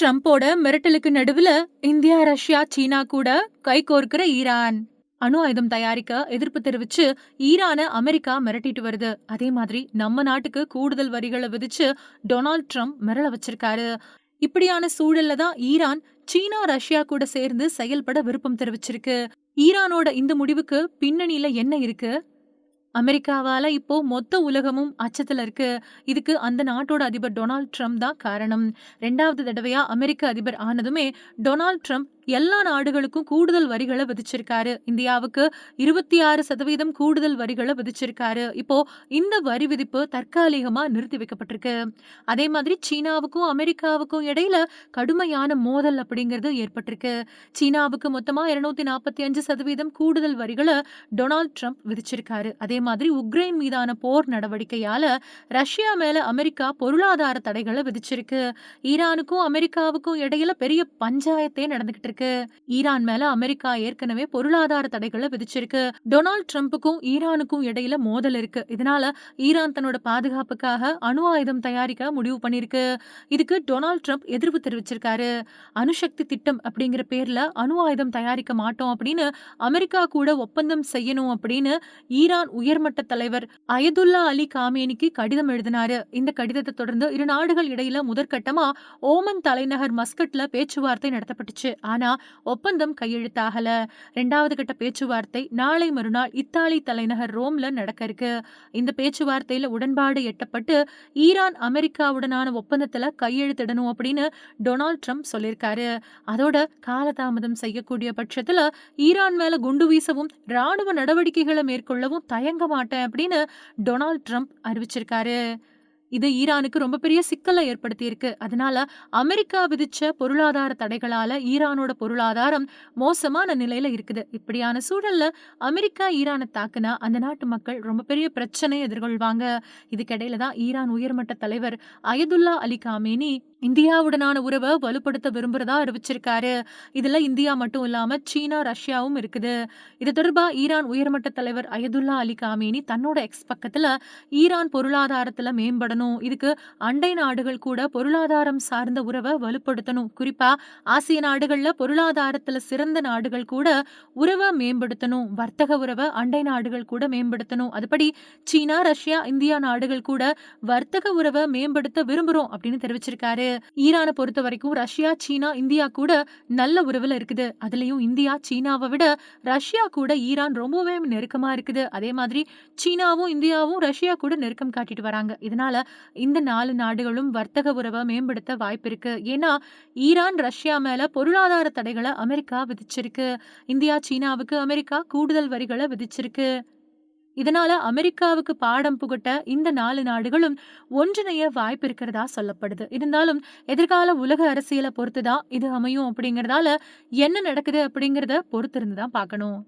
ட்ரம்போட மிரட்டலுக்கு நடுவுல India Russia சீனா கூட கை கோர்க்கிற Iran. அணு ஆயுதம் தயாரிக்க எதிர்ப்பு தெரிவிச்சு ஈரான அமெரிக்கா மிரட்டிட்டு வருது. அதே மாதிரி நம்ம நாட்டுக்கு கூடுதல் வரிகளை விதிச்சு டொனால்ட் ட்ரம்ப் மிரள வச்சிருக்காரு. இப்படியான சூழல்ல தான் ஈரான் சீனா ரஷ்யா கூட சேர்ந்து செயல்பட விருப்பம் தெரிவிச்சிருக்கு. ஈரானோட இந்த முடிவுக்கு பின்னணியில என்ன இருக்கு? அமெரிக்காவால இப்போ மொத்த உலகமும் அச்சத்துல இருக்கு. இதுக்கு அந்த நாட்டோட அதிபர் டொனால்ட் ட்ரம்ப் தான் காரணம். ரெண்டாவது தடவையா அமெரிக்க அதிபர் ஆனதுமே டொனால்ட் ட்ரம்ப் எல்லா நாடுகளுக்கும் கூடுதல் வரிகளை விதிச்சிருக்காரு. இந்தியாவுக்கு இருபத்தி ஆறு சதவீதம் கூடுதல் வரிகளை விதிச்சிருக்காரு. இப்போ இந்த வரி விதிப்பு தற்காலிகமா நிறுத்தி வைக்கப்பட்டிருக்கு. அதே மாதிரி சீனாவுக்கும் அமெரிக்காவுக்கும் இடையில கடுமையான மோதல் அப்படிங்கிறது ஏற்பட்டிருக்கு. சீனாவுக்கு மொத்தமா இருநூத்தி நாற்பத்தி அஞ்சு சதவீதம் கூடுதல் வரிகளை டொனால்ட் ட்ரம்ப் விதிச்சிருக்காரு. அதே மாதிரி உக்ரைன் மீதான போர் நடவடிக்கையால ரஷ்யா மேல அமெரிக்கா பொருளாதார தடைகளை விதிச்சிருக்கு. ஈரானுக்கும் அமெரிக்காவுக்கும் இடையில பெரிய பஞ்சாயத்தே நடந்துகிட்டு இருக்கு. ஈரான் மேல அமெரிக்கா ஏற்கனவே பொருளாதார தடைகளை விதிச்சிருக்கு. டொனால்ட் ட்ரம்ப்புக்கும் ஈரானுக்கும் இடையில மோதல் இருக்கு. இதனால ஈரான் தன்னோட பாதுகாப்புக்காக அணு ஆயுதம் தயாரிக்க முடிவு பண்ணிருக்கு இதுக்கு டொனால்ட் ட்ரம்ப் எதிர்ப்பு தெரிவிச்சிருக்காரு. அணுசக்தி திட்டம் அப்படிங்கிற பேர்ல அணு ஆயுதம் தயாரிக்க மாட்டோம் அப்படின்னு அமெரிக்கா கூட ஒப்பந்தம் செய்யணும் அப்படின்னு ஈரான் உயர்மட்ட தலைவர் அயதுல்லா அலி காமேனிக்கு கடிதம் எழுதினாரு. இந்த கடிதத்தை தொடர்ந்து இரு நாடுகள் இடையில முதற்கட்டமா ஓமன் தலைநகர் மஸ்கட்ல பேச்சுவார்த்தை நடத்தப்பட்டுச்சு. ஆனா ஒப்பந்தம் கையெழுத்தாகல. ரெண்டாவது கட்ட பேச்சுவார்த்தை நாளை மறுநாள் இத்தாலி தலைநகர் ரோம்ல நடக்க இருக்கு. இந்த பேச்சுவார்த்தையில உடன்பாடு எட்டப்பட்டு ஈரான் அமெரிக்காவுடனான ஒப்பந்தத்துல கையெழுத்திடணும் அப்படின்னு டொனால்ட் ட்ரம்ப் சொல்லியிருக்காரு. அதோட காலதாமதம் செய்யக்கூடிய பட்சத்துல ஈரான் மேல குண்டு வீசவும் ராணுவ நடவடிக்கைகளை மேற்கொள்ளவும் தயங்க மாட்டேன் அப்படின்னு டொனால்ட் ட்ரம்ப் அறிவிச்சிருக்காரு. இது ஈரானுக்கு ரொம்ப பெரிய சிக்கலை ஏற்படுத்தி இருக்கு அதனால அமெரிக்கா விதிச்ச பொருளாதார தடைகளால ஈரானோட பொருளாதாரம் மோசமான நிலையில இருக்குது. இப்படியான சூழல்ல அமெரிக்கா ஈரானை தாக்குனா அந்த நாட்டு மக்கள் ரொம்ப பெரிய பிரச்சனையை எதிர்கொள்வாங்க. இதுக்கிடையில தான் ஈரான் உயர்மட்ட தலைவர் அயதுல்லா அலி காமேனி இந்தியாவுடனான உறவை வலுப்படுத்த விரும்புறதா அறிவிச்சிருக்காரு. இதுல இந்தியா மட்டும் இல்லாம சீனா ரஷ்யாவும் இருக்குது. இது தொடர்பா ஈரான் உயர்மட்ட தலைவர் அயதுல்லா அலி காமேனி தன்னோட எக்ஸ் பக்கத்துல ஈரான் பொருளாதாரத்துல மேம்படணும். இதுக்கு அண்டை நாடுகள் கூட பொருளாதாரம் சார்ந்த உறவை வலுப்படுத்தணும். குறிப்பா ஆசிய நாடுகள்ல பொருளாதாரத்துல சிறந்த நாடுகள் கூட உறவை மேம்படுத்தணும். வர்த்தக உறவை அண்டை நாடுகள் கூட மேம்படுத்தணும். அதுபடி சீனா ரஷ்யா இந்தியா நாடுகள் கூட வர்த்தக உறவை மேம்படுத்த விரும்புறோம் அப்படின்னு தெரிவிச்சிருக்காரு. ஈரானை பொறுத்த வரைக்கும் ரஷ்யா சீனா இந்தியா கூட நல்ல உறவுல இருக்குது. அதுலயும் இந்தியா சீனாவை விட ரஷ்யா கூட ஈரான் ரொம்பவே நெருக்கமா இருக்குது. அதே மாதிரி சீனாவும் இந்தியாவும் ரஷ்யா கூட நெருக்கம் காட்டிட்டு வராங்க. இதனால இந்த நாலு நாடுகளும் வர்த்தக உறவை மேம்படுத்த வாய்ப்பு இருக்கு. ஏன்னா ஈரான் ரஷ்யா மேல பொருளாதார தடைகளை அமெரிக்கா விதிச்சிருக்கு. இந்தியா சீனாவுக்கு அமெரிக்கா கூடுதல் வரிகளை விதிச்சிருக்கு. இதனால அமெரிக்காவுக்கு பாடம் புகட்ட இந்த நாலு நாடுகளும் ஒன்றிணைய வாய்ப்பு இருக்கிறதா சொல்லப்படுது. இருந்தாலும் எதிர்கால உலக அரசியலை பொறுத்துதான் இது அமையும் அப்படிங்கறதால என்ன நடக்குது அப்படிங்கறத பொறுத்திருந்து தான் பார்க்கணும்.